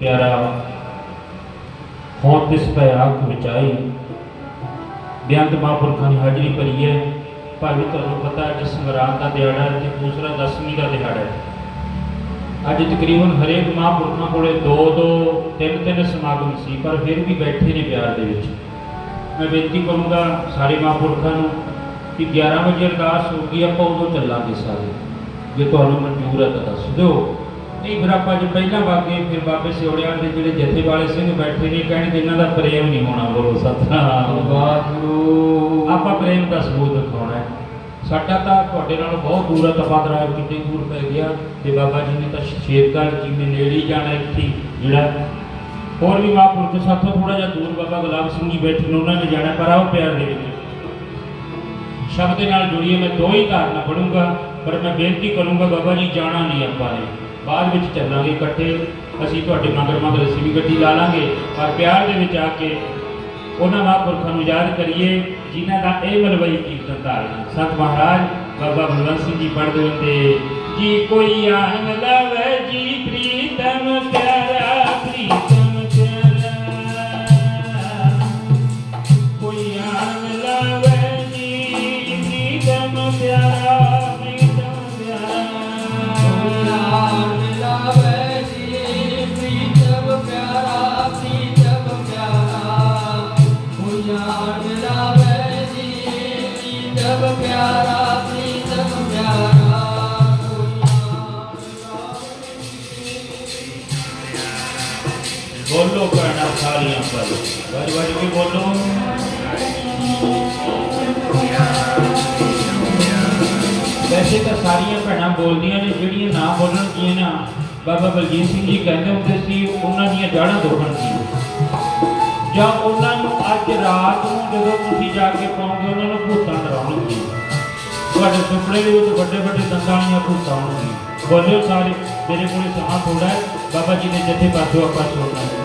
ਪਿਆਰਾ ਹੋਂ ਤਿਸ ਪੈ ਆਖ ਵਿਚਾਈ ਬੇਅੰਤ ਮਹਾਂਪੁਰਖਾਂ ਦੀ ਹਾਜ਼ਰੀ ਭਰੀ ਹੈ। ਭਾਵੇਂ ਤੁਹਾਨੂੰ ਪਤਾ ਹੈ ਕਿ ਸੰਗਰਾਂਦ ਦਾ ਦਿਹਾੜਾ ਹੈ ਤੇ ਦੂਸਰਾ ਦਸਵੀਂ ਦਾ ਦਿਹਾੜਾ ਹੈ। ਅੱਜ ਤਕਰੀਬਨ ਹਰੇਕ ਮਹਾਂਪੁਰਖਾਂ ਕੋਲੇ ਦੋ ਦੋ, ਤਿੰਨ ਤਿੰਨ ਸਮਾਗਮ ਸੀ, ਪਰ ਫਿਰ ਵੀ ਬੈਠੇ ਨੇ ਪਿਆਰ ਦੇ ਵਿੱਚ। ਮੈਂ ਬੇਨਤੀ ਕਰੂੰਗਾ ਸਾਰੇ ਮਹਾਂਪੁਰਖਾਂ ਨੂੰ ਕਿ 11 ਵਜੇ ਅਰਦਾਸ ਹੋ ਗਈ, ਆਪਾਂ ਉਦੋਂ ਚੱਲਾਂਗੇ ਸਾਰੇ। ਜੇ ਤੁਹਾਨੂੰ ਮਨਜ਼ੂਰ ਹੈ ਤਾਂ ਦੱਸ ਦਿਓ। ਨਹੀਂ ਫਿਰ ਆਪਾਂ ਜੇ ਪਹਿਲਾਂ ਵਾਗੇ ਫਿਰ ਬਾਬੇ ਸਿਉੜਿਆਂ ਦੇ ਜਿਹੜੇ ਜਥੇ ਵਾਲੇ ਸਿੰਘ ਬੈਠੇ ਨੇ ਕਹਿਣਗੇ ਇਹਨਾਂ ਦਾ ਪ੍ਰੇਮ ਨਹੀਂ ਹੋਣਾ ਬੋਲੋ ਸਤਨਾਮ। ਵਾਹਿਗੁਰੂ। ਆਪਾਂ ਪ੍ਰੇਮ ਦਾ ਸਬੂਤ ਦਿਖਾਉਣਾ ਹੈ। ਸਾਡਾ ਤਾਂ ਤੁਹਾਡੇ ਨਾਲੋਂ ਬਹੁਤ ਦੂਰ ਹੈ ਤਪਾਦਰਾ ਕਿਤੇ ਦੂਰ ਪੈ ਗਿਆ ਤੇ ਬਾਬਾ ਜੀ ਨੇ ਤਾਂ ਸ਼ੇਰਗੜ੍ਹ ਜੀ ਨੇ ਨੇੜੇ ਜਾਣਾ ਇੱਥੇ ਜਿਹੜਾ ਹੋਰ ਵੀ ਮਹਾਂਪੁਰਖ ਸਾਥੋਂ ਥੋੜਾ ਜਿਹਾ ਦੂਰ ਬਾਬਾ ਗੁਲਾਬ ਸਿੰਘ ਜੀ ਬੈਠੇ ਨੇ ਉਹਨਾਂ ਨੇ ਜਾਣਾ ਪਰ ਆਓ ਪਿਆਰ ਦੇ ਵਿੱਚ। ਸ਼ਬਦ ਦੇ ਨਾਲ ਜੁੜੀਏ ਮੈਂ ਦੋ ਹੀ ਧਾਰਨਾ ਪੜੂੰਗਾ ਪਰ ਮੈਂ ਬੇਨਤੀ ਕਰੂੰਗਾ ਬਾਬਾ ਜੀ ਜਾਣਾ ਨਹੀਂ ਆਪਾਂ ਨੇ। ਬਾਅਦ ਵਿੱਚ ਚੱਲਾਂਗੇ ਇਕੱਠੇ। ਅਸੀਂ ਤੁਹਾਡੇ ਮਗਰ ਮਗਰ ਅਸੀਂ ਵੀ ਗੱਡੀ ਲਾ ਲਾਂਗੇ। ਪਰ ਪਿਆਰ ਦੇ ਵਿੱਚ ਆ ਕੇ ਉਹਨਾਂ ਮਹਾਂਪੁਰਖਾਂ ਨੂੰ ਯਾਦ ਕਰੀਏ, ਜਿਨ੍ਹਾਂ ਦਾ ਇਹ ਮਲਵਈ ਕੀਰਤਨ ਧਾਰਨਾ। ਸੰਤ ਮਹਾਰਾਜ ਬਾਬਾ ਬਲਵੰਤ ਸਿੰਘ ਜੀ ਪੜ੍ਹਦੇ ਹੁੰਦੇ, ਜੀ ਕੋਈ ਆਨ ਲਵੇ, ਜੀ ਬੋਲੋ ਕਹਿਣਾ ਸਾਰੀਆਂ ਪਰ ਵੱਜ ਵੱਜ ਕੇ ਬੋਲੋ। ਵੈਸੇ ਤਾਂ ਸਾਰੀਆਂ ਭੈਣਾਂ ਬੋਲਦੀਆਂ ਨੇ, ਜਿਹੜੀਆਂ ਨਾ ਬੋਲਣਗੀਆਂ ਨਾ, ਬਾਬਾ ਬਲਜੀਤ ਸਿੰਘ ਜੀ ਕਹਿੰਦੇ ਹੁੰਦੇ ਸੀ, ਉਹਨਾਂ ਦੀਆਂ ਜੜ੍ਹਾਂ ਦੁਖਣ ਜਾਂ ਉਹਨਾਂ ਨੂੰ ਅੱਜ ਰਾਤ ਨੂੰ ਜਦੋਂ ਤੁਸੀਂ ਜਾ ਕੇ ਪਾਉਂਗੇ ਉਹਨਾਂ ਨੂੰ ਭੂਤਾਂ ਡਰਾਉਣਗੇ ਤੁਹਾਡੇ ਸੁਪਨੇ ਦੇ ਵਿੱਚ ਵੱਡੇ ਵੱਡੇ ਦੰਦਾਂ ਵਾਲੀਆਂ ਭੂਤਾਂ ਆਉਣਗੀਆਂ ਬੋਲਿਓ ਸਾਰੇ, ਮੇਰੇ ਕੋਲ ਸਮਾਂ ਥੋੜਾ ਹੈ, ਬਾਬਾ ਜੀ ਦੇ ਜੱਥੇ ਪਾਸੋਂ ਆਪਾਂ ਸੁਣਨਾ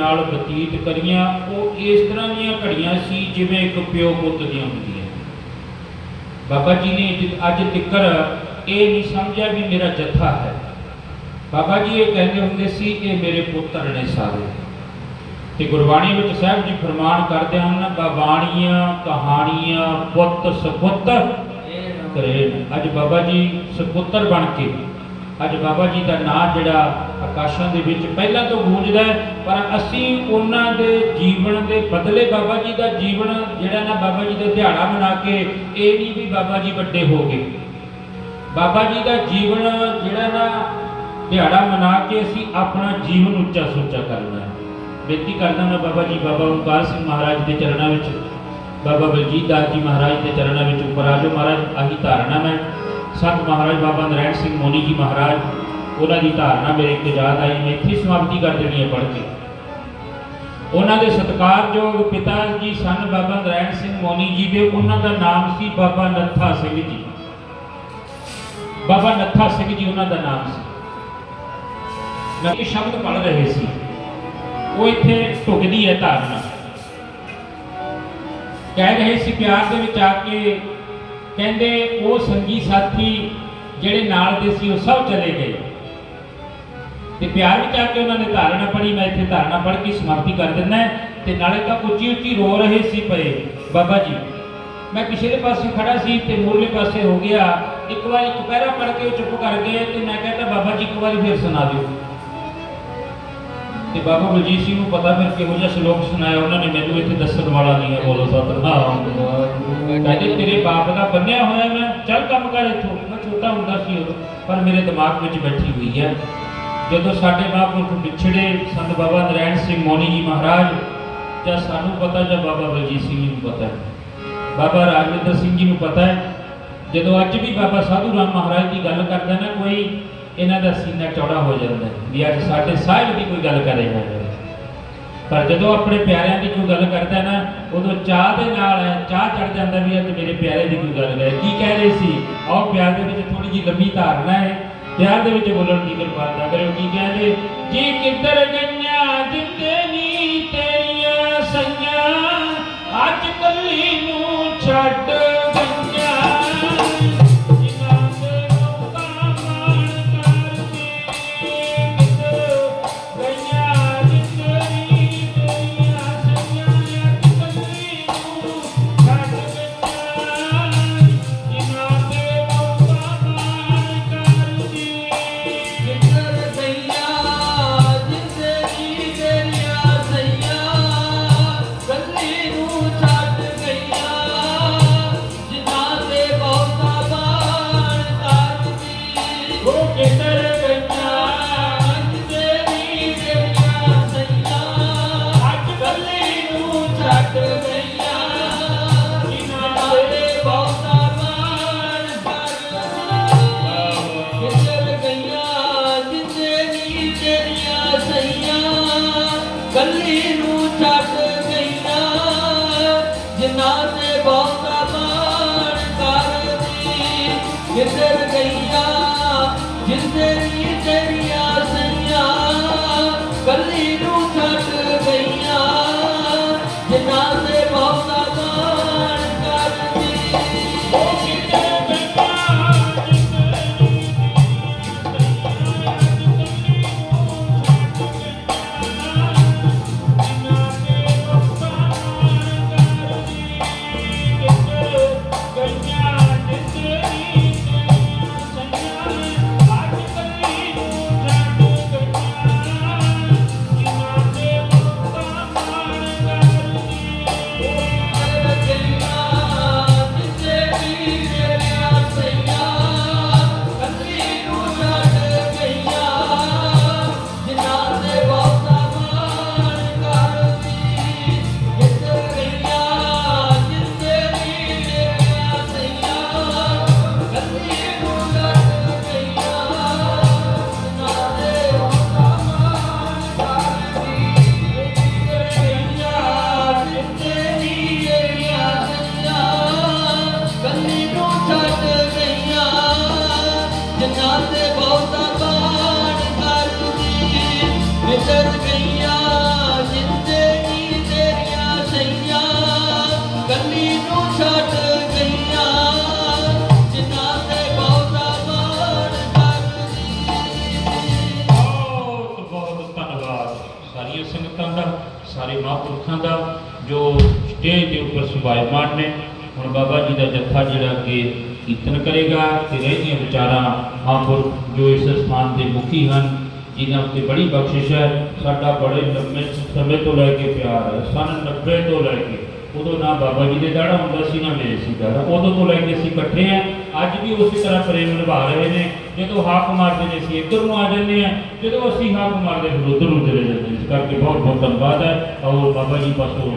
ਨਾਲ ਬਤੀਤ ਕਰੀਆਂ, ਉਹ ਇਸ ਤਰ੍ਹਾਂ ਦੀਆਂ ਘੜੀਆਂ ਸੀ ਜਿਵੇਂ ਇੱਕ ਪਿਓ ਪੁੱਤ ਦੀਆਂ ਹੁੰਦੀਆਂ। ਬਾਬਾ ਜੀ ਨੇ ਅੱਜ ਤਿੱਕਰ ਇਹ ਨਹੀਂ ਸਮਝਿਆ ਵੀ ਮੇਰਾ ਜੱਥਾ ਹੈ। ਬਾਬਾ ਜੀ ਇਹ ਕਹਿੰਦੇ ਹੁੰਦੇ ਸੀ, ਇਹ ਮੇਰੇ ਪੁੱਤਰ ਨੇ ਸਾਰੇ। ਤੇ ਗੁਰਬਾਣੀ ਵਿੱਚ ਸਾਹਿਬ ਜੀ ਫਰਮਾਨ ਕਰਦੇ ਹਨ, ਬਾਬਾਣੀਆਂ, ਕਹਾਣੀਆਂ, ਪੁੱਤ ਸਪੁੱਤ ਕਰੇ ਅੱਜ ਬਾਬਾ ਜੀ ਸਪੁੱਤਰ ਬਣ ਕੇ, ਅੱਜ ਬਾਬਾ ਜੀ ਦਾ ਨਾਮ ਜਿਹੜਾ ਆਕਾਸ਼ਾਂ ਦੇ ਵਿੱਚ ਪਹਿਲਾਂ ਤੋਂ ਗੂੰਜਦਾ ਪਰ ਅਸੀਂ ਉਹਨਾਂ ਦੇ ਜੀਵਨ ਦੇ ਬਦਲੇ ਬਾਬਾ ਜੀ ਦਾ ਜੀਵਨ ਜਿਹੜਾ ਨਾ ਬਾਬਾ ਜੀ ਦਾ ਦਿਹਾੜਾ ਮਨਾ ਕੇ, ਇਹ ਨਹੀਂ ਵੀ ਬਾਬਾ ਜੀ ਵੱਡੇ ਹੋ ਗਏ। ਬਾਬਾ ਜੀ ਦਾ ਜੀਵਨ ਜਿਹੜਾ ਨਾ ਦਿਹਾੜਾ ਮਨਾ ਕੇ ਅਸੀਂ ਆਪਣਾ ਜੀਵਨ ਉੱਚਾ ਸੁੱਚਾ ਕਰਨਾ ਹੈ। ਬੇਨਤੀ ਕਰਦਾ ਮੈਂ ਬਾਬਾ ਜੀ, ਬਾਬਾ ਓਮਕਾਰ ਸਿੰਘ ਮਹਾਰਾਜ ਦੇ ਚਰਨਾਂ ਵਿੱਚ, ਬਾਬਾ ਬਲਜੀਤ ਦਾਸ ਜੀ ਮਹਾਰਾਜ ਦੇ ਚਰਨਾਂ ਵਿੱਚ ਉੱਪਰ ਆਜੋ ਮਹਾਰਾਜ, ਆਹੀ ਧਾਰਨਾ ਮੈਂ। ਸੰਤ ਮਹਾਰਾਜ ਬਾਬਾ ਨਰੈਣ ਸਿੰਘ ਮੋਨੀ ਜੀ ਮਹਾਰਾਜ ਉਹਨਾਂ ਦੀ ਧਾਰਨਾ ਮੇਰੇ ਇੱਕ ਯਾਦ ਆਈ, ਮੈਂ ਇੱਥੇ ਸਮਾਪਤੀ ਕਰ ਦੇਣੀ ਹੈ ਪੜ੍ਹ ਕੇ। ਉਹਨਾਂ ਦੇ ਸਤਿਕਾਰਯੋਗ ਪਿਤਾ ਜੀ ਸਨ ਬਾਬਾ ਨਰੈਣ ਸਿੰਘ ਮੋਨੀ ਜੀ ਦੇ, ਉਹਨਾਂ ਦਾ ਨਾਮ ਸੀ ਬਾਬਾ ਨੱਥਾ ਸਿੰਘ ਜੀ। ਬਾਬਾ ਨੱਥਾ ਸਿੰਘ ਜੀ ਉਹਨਾਂ ਦਾ ਨਾਮ ਸੀ। ਮੈਂ ਇਹ ਸ਼ਬਦ ਪੜ੍ਹ ਰਹੇ ਸੀ। ਉਹ ਇੱਥੇ ਢੁਕਦੀ ਹੈ ਧਾਰਨਾ। ਕਹਿ ਰਹੇ ਸੀ ਪਿਆਰ ਦੇ ਵਿੱਚ ਆ ਕੇ, ਕਹਿੰਦੇ ਉਹ ਸੰਗੀ ਸਾਥੀ ਜਿਹੜੇ ਨਾਲ ਦੇ ਸੀ, ਉਹ ਸਭ ਚਲੇ ਗਏ। ਤੇ ਪਿਆਰ ਵਿੱਚ ਆ ਕੇ ਉਹਨਾਂ ਨੇ ਧਾਰਨਾ ਪੜ੍ਹੀ ਮੈਂ ਇੱਥੇ ਧਾਰਨਾ ਪੜ੍ਹ ਕੇ ਸਮਾਪਤੀ ਕਰ ਦਿੰਦਾ ਤੇ ਨਾਲੇ ਤਾਂ ਉੱਚੀ ਉੱਚੀ ਰੋ ਰਹੇ ਸੀ ਪਏ। ਬਾਬਾ ਜੀ ਮੈਂ ਪਿਛਲੇ ਪਾਸੇ ਖੜਾ ਸੀ ਤੇ ਮੂਰਲੇ ਪਾਸੇ ਹੋ ਗਿਆ। ਇੱਕ ਵਾਰ ਇੱਕ ਪੈਰਾ ਪੜ ਕੇ ਉਹ ਚੁੱਪ ਕਰ ਗਏ ਤੇ ਮੈਂ ਕਹਿੰਦਾ ਬਾਬਾ ਜੀ ਇੱਕ ਵਾਰੀ ਫਿਰ ਸੁਣਾ ਦਿਓ। ਤੇ ਬਾਬਾ ਬਲਜੀਤ ਸਿੰਘ ਨੂੰ ਪਤਾ ਫਿਰ ਕਿਹੋ ਜਿਹਾ ਸ਼ਲੋਕ ਸੁਣਾਇਆ ਉਹਨਾਂ ਨੇ ਮੈਨੂੰ ਇੱਥੇ ਦੱਸਣ ਵਾਲਾ ਨਹੀਂ ਹੈ ਬੋਲੋ ਸਤਨਾਮ ਕਹਿੰਦੇ ਤੇਰੇ ਬਾਪ ਦਾ ਬੰਨਿਆ ਹੋਇਆ ਮੈਂ ਚੱਲ ਕੰਮ ਕਰ ਇੱਥੋਂ। ਮੈਂ ਛੋਟਾ ਹੁੰਦਾ ਸੀ ਉਦੋਂ ਪਰ ਮੇਰੇ ਦਿਮਾਗ ਵਿੱਚ ਬੈਠੀ ਹੋਈ ਹੈ। ਜਦੋਂ ਸਾਡੇ ਮਹਾਂਪੁਰਖ ਵਿਛੜੇ ਸੰਤ ਬਾਬਾ ਨਰੈਣ ਸਿੰਘ ਮੋਨੀ ਜੀ ਮਹਾਰਾਜ, ਜਾਂ ਸਾਨੂੰ ਪਤਾ, ਜਾਂ ਬਾਬਾ ਬਲਜੀਤ ਸਿੰਘ ਜੀ ਨੂੰ ਪਤਾ ਹੈ। ਬਾਬਾ ਰਾਜਵਿੰਦਰ ਸਿੰਘ ਜੀ ਨੂੰ ਪਤਾ ਹੈ। ਜਦੋਂ ਅੱਜ ਵੀ ਬਾਬਾ ਸਾਧੂ ਰਾਮ ਮਹਾਰਾਜ ਦੀ ਗੱਲ ਕਰਦਾ ਨਾ, ਕੋਈ ਇਹਨਾਂ ਦਾ ਸੀਨਾ ਚੌੜਾ ਹੋ ਜਾਂਦਾ ਹੈ, ਵੀ ਅੱਜ ਸਾਡੇ ਸਾਹਿਬ ਦੀ ਕੋਈ ਗੱਲ ਕਰੇਗਾ ਪਰ ਜਦੋਂ ਆਪਣੇ ਪਿਆਰਿਆਂ ਦੀ ਕੋਈ ਗੱਲ ਕਰਦਾ ਨਾ, ਉਦੋਂ ਚਾਹ ਦੇ ਨਾਲ ਹੈ ਚਾਹ ਚੜ ਜਾਂਦਾ ਵੀ ਅੱਜ ਮੇਰੇ ਪਿਆਰੇ ਦੀ ਕੋਈ ਗੱਲ ਹੈ। ਕੀ ਕਹਿ ਰਹੇ ਸੀ? ਆਓ ਪਿਆਰ ਦੇ ਵਿੱਚ ਥੋੜੀ ਜਿਹੀ ਲੰਮੀ ਧਾਰਨਾ ਹੈ। ਪਿਆਰ ਦੇ ਵਿੱਚ ਬੋਲਣ ਦੀ ਕਿਰਪਾਲਤਾ ਕਰਿਓ ਕੀ ਕਹਿੰਦੇ, ਜੀ ਕਿੱਧਰ ਗਈਆਂ ਜਿੰਦੇ ਤੇਰੀਆਂ ਸਈਆਂ, ਅੱਜ ਕੱਲੀ ਨੂੰ ਛੱਡ ਛੱਡ ਗਈਆਂ ਜਿਨ੍ਹਾਂ ਤੇ ਬਹੁਤਾ ਸਾਰੀਆਂ ਸੰਗਤਾਂ ਦਾ, ਸਾਰੇ ਮਹਾਂਪੁਰਖਾਂ ਦਾ, ਜੋ ਸਟੇਜ ਦੇ ਉੱਪਰ ਸੁਭਾਇਮਾਨ ਨੇ। ਹੁਣ ਬਾਬਾ ਜੀ ਦਾ ਜੱਥਾ ਜਿਹੜਾ ਅੱਗੇ ਕੀਰਤਨ ਕਰੇਗਾ ਤੇ ਰਹਿੰਦੀਆਂ ਵਿਚਾਰਾਂ ਮਹਾਂਪੁਰਖ ਜੋ ਇਸ ਸਥਾਨ ਦੇ ਮੁਖੀ ਹਨ, ਜਿਨ੍ਹਾਂ ਉੱਤੇ ਬੜੀ ਬਖਸ਼ਿਸ਼ ਹੈ। ਸਾਡਾ ਬੜੇ ਲੰਮੇ ਸਮੇਂ ਤੋਂ ਲੈ ਕੇ ਪਿਆਰ ਹੈ। ਸਨ 90 ਤੋਂ ਲੈ ਕੇ, ਉਦੋਂ ਨਾ ਬਾਬਾ ਜੀ ਦੇ ਦਾੜਾ ਹੁੰਦਾ ਸੀ, ਨਾ ਮੇਰੇ ਸੀ ਦਾੜਾ। ਉਦੋਂ ਤੋਂ ਲੈ ਕੇ ਅਸੀਂ ਇਕੱਠੇ ਆ ਅੱਜ ਵੀ ਉਸੇ ਤਰ੍ਹਾਂ ਪ੍ਰੇਮ ਨਿਭਾ ਰਹੇ ਨੇ। ਜਦੋਂ ਹਾਕ ਮਾਰਦੇ ਨੇ ਅਸੀਂ ਇੱਧਰ ਨੂੰ ਆ ਜਾਂਦੇ ਆ ਜਦੋਂ ਅਸੀਂ ਹਾਕ ਮਾਰਦੇ ਫਿਰ ਉੱਧਰ ਨੂੰ ਚਲੇ ਜਾਂਦੇ ਨੇ। ਇਸ ਕਰਕੇ ਬਹੁਤ ਬਹੁਤ ਧੰਨਵਾਦ ਹੈ। ਔਰ ਬਾਬਾ ਜੀ ਪਾਸੋਂ